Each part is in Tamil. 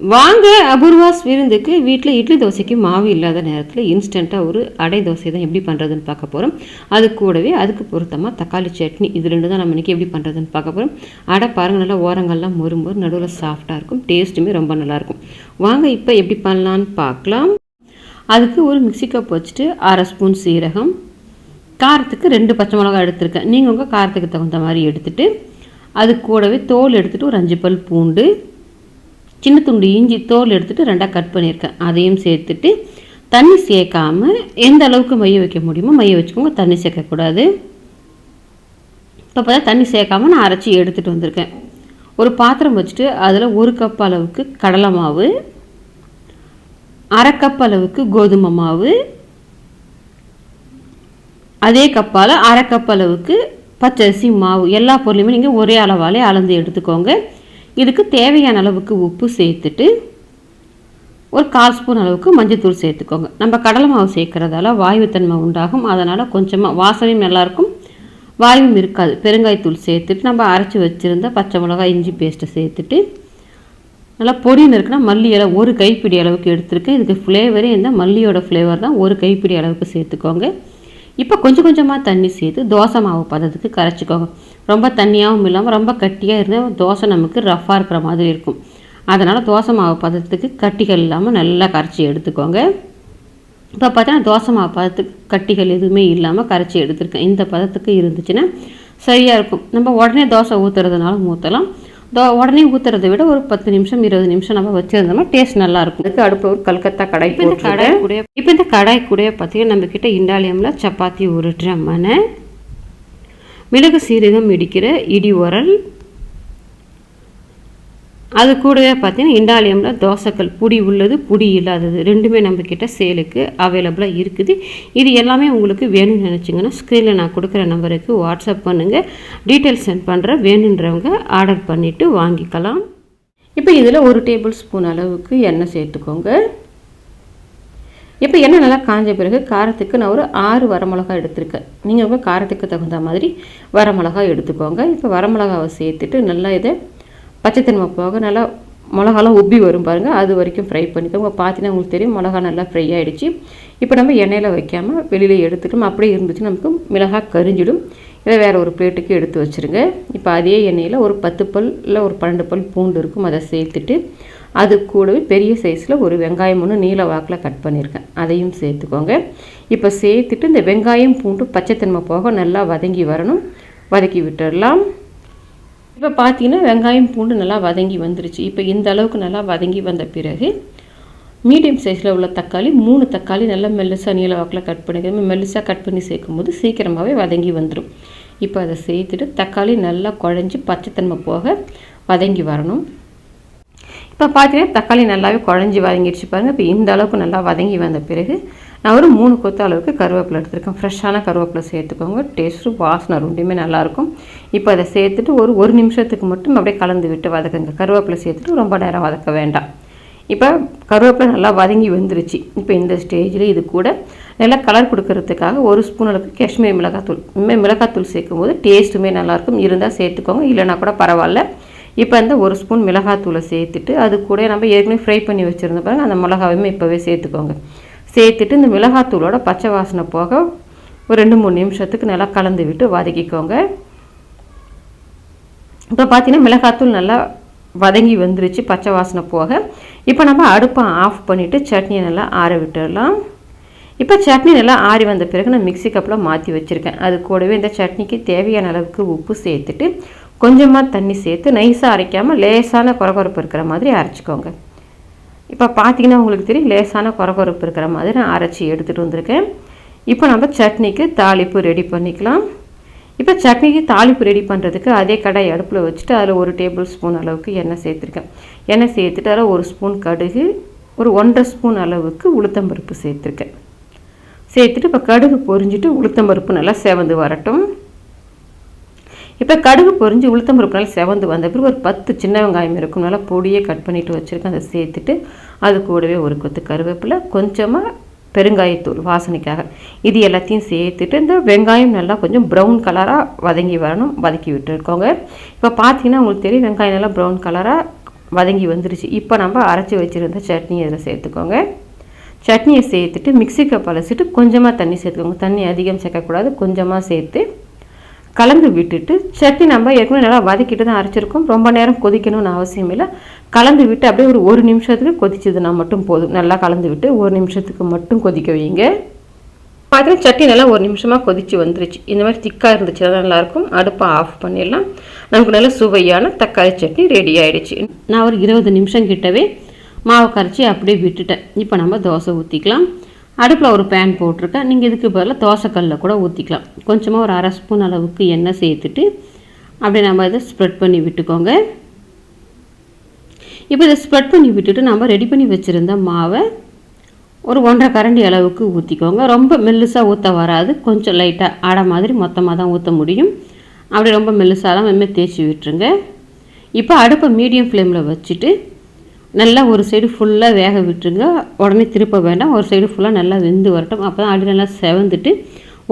வாங்க அபூர்வாஸ் விருந்துக்கு வீட்டில் இட்லி தோசைக்கு மாவு இல்லாத நேரத்தில் இன்ஸ்டண்ட்டாக ஒரு அடை தோசை தான் எப்படி பண்ணுறதுன்னு பார்க்க போகிறோம் அது கூடவே அதுக்கு பொருத்தமாக தக்காளி சட்னி இது ரெண்டு தான் நம்ம இன்றைக்கி எப்படி பண்ணுறதுன்னு பார்க்க போகிறோம் அடை பாருங்கள் நல்லா ஓரங்கள்லாம் மொறு மொறு நடுவில் சாஃப்டாக இருக்கும். டேஸ்ட்டுமே ரொம்ப நல்லாயிருக்கும் வாங்க இப்போ எப்படி பண்ணலான்னு பார்க்கலாம். அதுக்கு ஒரு மிக்சி கப் வச்சுட்டு அரை ஸ்பூன் சீரகம் காரத்துக்கு ரெண்டு பச்சை மிளகா எடுத்திருக்கேன். நீங்கள் உங்கள் காரத்துக்கு தகுந்த மாதிரி எடுத்துகிட்டு அது கூடவே தோல் எடுத்துகிட்டு ஒரு அஞ்சு பல் பூண்டு சின்ன துண்டு இஞ்சி தோல் எடுத்துகிட்டு ரெண்டாக கட் பண்ணியிருக்கேன். அதையும் சேர்த்துட்டு தண்ணி சேர்க்காமல் எந்த அளவுக்கு மைய வைக்க முடியுமோ மைய வச்சுக்கோங்க. தண்ணி சேர்க்கக்கூடாது. இப்போ பார்த்தா தண்ணி சேர்க்காமல் நான் அரைச்சி எடுத்துகிட்டு வந்திருக்கேன். ஒரு பாத்திரம் வச்சுட்டு அதில் ஒரு கப் அளவுக்கு கடலை மாவு அரை கப் அளவுக்கு கோதுமை மாவு அதே கப்பால் அரை கப் அளவுக்கு பச்சரிசி மாவு எல்லா பொருளையுமே நீங்கள் ஒரே அளவாலே அளந்து எடுத்துக்கோங்க. இதுக்கு தேவையான அளவுக்கு உப்பு சேர்த்துட்டு ஒரு கால் ஸ்பூன் அளவுக்கு மஞ்சள்தூள் சேர்த்துக்கோங்க. நம்ம கடலை மாவு சேர்க்குறதால வாயுத்தன்மை உண்டாகும். அதனால் கொஞ்சமாக வாசனையும் நல்லாயிருக்கும். வாயும் இருக்காது. பெருங்காயத்தூள் சேர்த்துட்டு நம்ம அரைச்சி வச்சுருந்த பச்சை மிளகாய் இஞ்சி பேஸ்ட்டை சேர்த்துட்டு நல்லா பொடின்னு இருக்குன்னா மல்லி இலை ஒரு கைப்பிடி அளவுக்கு எடுத்துருக்கேன். இதுக்கு ஃப்ளேவரே இந்த மல்லியோட ஃப்ளேவர் தான். ஒரு கைப்பிடி அளவுக்கு சேர்த்துக்கோங்க. இப்போ கொஞ்சம் கொஞ்சமாக தண்ணி சேர்த்து தோசை மாவு பதத்துக்கு கரைச்சிக்கோங்க. ரொம்ப தண்ணியாகவும் இல்லாமல் ரொம்ப கட்டியாக இருந்தால் தோசை நமக்கு ரஃப்பாக இருக்கிற மாதிரி இருக்கும். அதனால் தோசை மாவு பதத்துக்கு கட்டிகள் இல்லாமல் நல்லா கரைச்சி எடுத்துக்கோங்க. இப்போ பார்த்தீங்கன்னா தோசை மாவு பதத்துக்கு கட்டிகள் எதுவுமே இல்லாமல் கரைச்சி எடுத்துருக்கேன். இந்த பதத்துக்கு இருந்துச்சுன்னா சரியாக இருக்கும். நம்ம உடனே தோசை ஊற்றுறதுனால ஊற்றலாம் உடனே ஊற்றுறத விட ஒரு பத்து நிமிஷம் இருபது நிமிஷம் நம்ம வச்சுருந்தோம்னா டேஸ்ட் நல்லா இருக்கும் அதுக்கு அடுப்பில் ஒரு கல்கத்தா கடாய் இப்போ இந்த கடாய் கூட இப்போ இந்த கடாய் கூட பார்த்தீங்கன்னா நம்மக்கிட்ட இண்டாலியமில் சப்பாத்தி உருட்டுற மனை மிளகு சீரகம் இடிக்கிற இடி உரல் அது கூடவே பார்த்தீங்கன்னா இண்டாலியமில் தோசைக்கல் புடி உள்ளது புடி இல்லாதது. ரெண்டுமே நம்மக்கிட்ட சேலுக்கு அவைலபிளாக இருக்குது. இது எல்லாமே உங்களுக்கு வேணும்னு நினச்சிங்கன்னா ஸ்க்ரீனில் நான் கொடுக்குற நம்பருக்கு வாட்ஸ்அப் பண்ணுங்கள் டீட்டெயில்ஸ் சென்ட் பண்ணுறேன் வேணுன்றவங்க ஆர்டர் பண்ணிவிட்டு வாங்கிக்கலாம். இப்போ இதில் ஒரு டேபிள் ஸ்பூன் அளவுக்கு எண்ணெய் சேர்த்துக்கோங்க. இப்போ எண்ணெய் நல்லா காஞ்ச பிறகு காரத்துக்கு நான் ஒரு ஆறு வரமிளகா எடுத்திருக்கேன். நீங்கள் உங்கள் காரத்துக்கு தகுந்த மாதிரி வரமிளகா எடுத்துக்கோங்க. இப்போ வரமிளகாவை சேர்த்துட்டு நல்லா இதை பச்சைத்தன்மை போக நல்லா மிளகாலாம் உப்பி வரும் பாருங்கள் அது வரைக்கும் ஃப்ரை பண்ணிக்கோங்க. பார்த்தீங்கன்னா உங்களுக்கு தெரியும் மிளகா நல்லா ஃப்ரை ஆகிடுச்சு இப்போ நம்ம எண்ணெயில் வைக்காமல் வெளியில் எடுத்துட்டோம் அப்படியே இருந்துச்சு நமக்கு மிளகா கரிஞ்சிடும். இதை வேறு ஒரு பிளேட்டுக்கு எடுத்து வச்சுருங்க. இப்போ அதே எண்ணெயில் ஒரு பத்து பல் இல்லை ஒரு பன்னெண்டு பல் பூண்டு இருக்கும். அதை சேர்த்துட்டு அது கூடவே பெரிய சைஸில் ஒரு வெங்காயம் ஒன்று நீல வாக்கில் கட் பண்ணியிருக்கேன் அதையும் சேர்த்துக்கோங்க. இப்போ சேர்த்துட்டு இந்த வெங்காயம் பூண்டு பச்சைத்தன்மை போக நல்லா வதங்கி வரணும். வதக்கி விட்டுடலாம். இப்போ பார்த்தீங்கன்னா வெங்காயம் பூண்டு நல்லா வதங்கி வந்துருச்சு. இப்போ இந்த அளவுக்கு நல்லா வதங்கி வந்த பிறகு மீடியம் சைஸில் உள்ள தக்காளி மூணு தக்காளி நல்லா மெல்லுசாக நீளவாக்கில் கட் பண்ணிக்கிறோம் மெல்லுசாக கட் பண்ணி சேர்க்கும்போது சீக்கிரமாகவே வதங்கி வந்துடும் இப்போ அதை சேர்த்துட்டு தக்காளி நல்லா குழஞ்சி பச்சைத்தன்மை போக வதங்கி வரணும். இப்போ பார்த்தீங்கன்னா தக்காளி நல்லாவே குழஞ்சி வதங்கிடுச்சு பாருங்கள் இப்போ இந்த அளவுக்கு நல்லா வதங்கி வந்த பிறகு நான் ஒரு மூணு கொத்த அளவுக்கு கருவேப்பிலை எடுத்துருக்கேன். ஃப்ரெஷ்ஷான கருவேப்பிலை சேர்த்துக்கோங்க. டேஸ்ட்டும் வாசனை ரெண்டுமே நல்லாயிருக்கும். இப்போ அதை சேர்த்துட்டு ஒரு ஒரு நிமிஷத்துக்கு மட்டும் அப்படியே கலந்து விட்டு வதக்குங்க. கருவேப்பிலை சேர்த்துட்டு ரொம்ப நேரம் வதக்க வேண்டாம். இப்போ கருவேப்பிலை நல்லா வதங்கி வந்துருச்சு. இப்போ இந்த ஸ்டேஜில் இது கூட நல்லா கலர் கொடுக்கறதுக்காக ஒரு ஸ்பூன் அளவுக்கு காஷ்மீர் மிளகாத்தூள். இனிமேல் மிளகாத்தூள் சேர்க்கும் போது டேஸ்ட்டுமே நல்லாயிருக்கும். இருந்தால் சேர்த்துக்கோங்க. இல்லைனா கூட பரவாயில்ல. இப்போ இந்த ஒரு ஸ்பூன் மிளகாத்தூளை சேர்த்துட்டு அது கூட நம்ம ஏற்கனவே ஃப்ரை பண்ணி வச்சுருந்த பாருங்கள் அந்த மிளகாவையுமே இப்போவே சேர்த்துக்கோங்க. சேர்த்துட்டு இந்த மிளகாத்தூளோட பச்சை வாசனை போக ஒரு ரெண்டு மூணு நிமிஷத்துக்கு நல்லா கலந்து விட்டு வதக்கிக்கோங்க. இப்போ பார்த்தீங்கன்னா மிளகாத்தூள் நல்லா வதங்கி வந்துருச்சு பச்சை வாசனை போக. இப்போ நம்ம அடுப்பை ஆஃப் பண்ணிவிட்டு சட்னியை நல்லா ஆற விட்டுடலாம். இப்போ சட்னி நல்லா ஆறி வந்த பிறகு நான் மிக்சி கப்பில் மாற்றி வச்சுருக்கேன். அது கூடவே இந்த சட்னிக்கு தேவையான அளவுக்கு உப்பு சேர்த்துட்டு கொஞ்சமாக தண்ணி சேர்த்து நைஸாக அரைக்காமல் லேசான குறகுறப்பு இருக்கிற மாதிரி அரைச்சிக்கோங்க. இப்போ பார்த்தீங்கன்னா உங்களுக்கு தெரியும் லேசான குறகுறப்பு இருக்கிற மாதிரி நான் அரைச்சி எடுத்துகிட்டு வந்திருக்கேன். இப்போ நம்ம சட்னிக்கு தாளிப்பு ரெடி பண்ணிக்கலாம். இப்போ சட்னிக்கு தாளிப்பு ரெடி பண்ணுறதுக்கு அதே கடாய் அடுப்பில் வச்சுட்டு அதில் ஒரு டேபிள் ஸ்பூன் அளவுக்கு எண்ணெய் சேர்த்துருக்கேன். எண்ணெய் சேர்த்துட்டு அதில் ஒரு ஸ்பூன் கடுகு ஒரு ஒன்றரை ஸ்பூன் அளவுக்கு உளுத்தம்பருப்பு சேர்த்துருக்கேன். சேர்த்துட்டு இப்போ கடுகு பொரிஞ்சிட்டு உளுத்தம்பருப்பு நல்லா செவந்து வரட்டும். இப்போ கடுகு பொரிஞ்சு உளுத்தம் பருப்பு நல்லா செவந்து வந்த பிறகு ஒரு பத்து சின்ன வெங்காயம் இருக்கும். நல்லா பொடியே கட் பண்ணிவிட்டு வச்சுருக்கேன். அதை சேர்த்துட்டு அது கூடவே ஒரு கொத்து கருவேப்பிலை கொஞ்சமாக பெருங்காயத்தூள் வாசனைக்காக. இது எல்லாத்தையும் சேர்த்துட்டு இந்த வெங்காயம் நல்லா கொஞ்சம் ப்ரௌன் கலராக வதங்கி வரணும் வதக்கி விட்டுருக்கோங்க. இப்போ பார்த்தீங்கன்னா உங்களுக்கு தெரியும் வெங்காயம் நல்லா ப்ரௌன் கலராக வதங்கி வந்துருச்சு. இப்போ நம்ம அரைச்சி வச்சுருந்த சட்னி அதில் சேர்த்துக்கோங்க. சட்னியை சேர்த்துட்டு மிக்ஸி கப் அலசிட்டு கொஞ்சமாக தண்ணி சேர்த்துக்கோங்க. தண்ணி அதிகம் சேர்க்கக்கூடாது கொஞ்சமாக சேர்த்து கலந்து விட்டுட்டு சட்னி நம்ம ஏற்கனவே நல்லா வதக்கிட்டு தான் அரைச்சிருக்கோம். ரொம்ப நேரம் கொதிக்கணும்னு அவசியம் இல்லை. கலந்து விட்டு அப்படியே ஒரு ஒரு நிமிஷத்துக்கு கொதிச்சதுன்னா மட்டும் போதும். நல்லா கலந்து விட்டு ஒரு நிமிஷத்துக்கு மட்டும் கொதிக்க வைங்க. பார்த்தீங்கன்னா சட்னி நல்லா ஒரு நிமிஷமாக கொதிச்சு வந்துருச்சு. இந்த மாதிரி திக்காக இருந்துச்சுன்னா நல்லாயிருக்கும். அடுப்பை ஆஃப் பண்ணிடலாம். நமக்கு நல்ல சுவையான தக்காளி சட்னி ரெடி ஆயிடுச்சு. நான் ஒரு இருபது நிமிஷம் கிட்டவே மாவு கரைச்சி அப்படியே விட்டுட்டேன். இப்போ நம்ம தோசை ஊற்றிக்கலாம் அடுப்பில் ஒரு பேன் போட்டிருக்கேன். நீங்கள் இதுக்கு பதிலாக தோசைக்கல்லில் கூட ஊற்றிக்கலாம் கொஞ்சமாக ஒரு அரை ஸ்பூன் அளவுக்கு எண்ணெய் சேர்த்துட்டு அப்படியே நம்ம இதை ஸ்ப்ரெட் பண்ணி விட்டுக்கோங்க. இப்போ இதை ஸ்ப்ரெட் பண்ணி விட்டுட்டு நம்ம ரெடி பண்ணி வச்சுருந்த மாவை ஒரு ஒன்றரை கரண்டி அளவுக்கு ஊற்றிக்கோங்க ரொம்ப மெல்லுசாக ஊற்ற வராது. கொஞ்சம் லைட்டாக ஆடை மாதிரி மொத்தமாக தான் ஊற்ற முடியும். அப்படி ரொம்ப மெல்லுசாலாம் மேமே தேய்ச்சி விட்டுருங்க. இப்போ அடுப்பை மீடியம் ஃப்ளேமில் வச்சுட்டு நல்லா ஒரு சைடு ஃபுல்லாக வேக விட்டுருங்க. உடனே திருப்ப வேண்டாம். ஒரு சைடு ஃபுல்லாக நல்லா வெந்து வரட்டும். அப்போ தான் அடி நல்லா செவந்துட்டு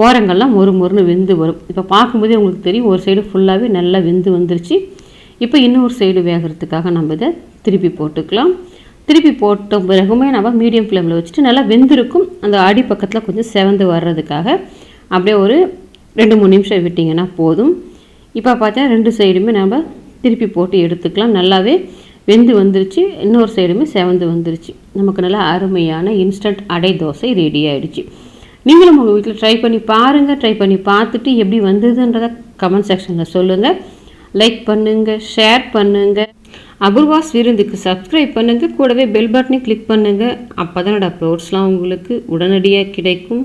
ஓரங்கள்லாம் மொறு மொறுன்னு வெந்து வரும். இப்போ பார்க்கும்போதே உங்களுக்கு தெரியும் ஒரு சைடு ஃபுல்லாகவே நல்லா வெந்து வந்துருச்சு. இப்போ இன்னொரு சைடு வேகிறதுக்காக நம்ம இதை திருப்பி போட்டுக்கலாம். திருப்பி போட்ட பிறகுமே நம்ம மீடியம் ஃப்ளேமில் வச்சுட்டு நல்லா வெந்திருக்கும். அந்த அடி பக்கத்தில் கொஞ்சம் செவந்து வர்றதுக்காக அப்படியே ஒரு ரெண்டு மூணு நிமிஷம் விட்டிங்கன்னா போதும். இப்போ பார்த்தா ரெண்டு சைடுமே நம்ம திருப்பி போட்டு எடுத்துக்கலாம். நல்லாவே வெந்து வந்துருச்சு இன்னொரு சைடுமே செவந்து வந்துருச்சு. நமக்கு நல்லா அருமையான இன்ஸ்டன்ட் அடை தோசை ரெடி ஆகிடுச்சு நீங்களும் உங்கள் வீட்டில் ட்ரை பண்ணி பாருங்கள் ட்ரை பண்ணி பார்த்துட்டு எப்படி வந்ததுன்றதை கமெண்ட் செக்ஷனில் சொல்லுங்கள் லைக் பண்ணுங்கள் ஷேர் பண்ணுங்கள் அபூர்வாஸ் விருந்துக்கு சப்ஸ்கிரைப் பண்ணுங்கள் கூடவே பெல் பட்டனை கிளிக் பண்ணுங்கள் அப்போ தான் அப்லோட்ஸ்லாம் உங்களுக்கு உடனடியாக கிடைக்கும்.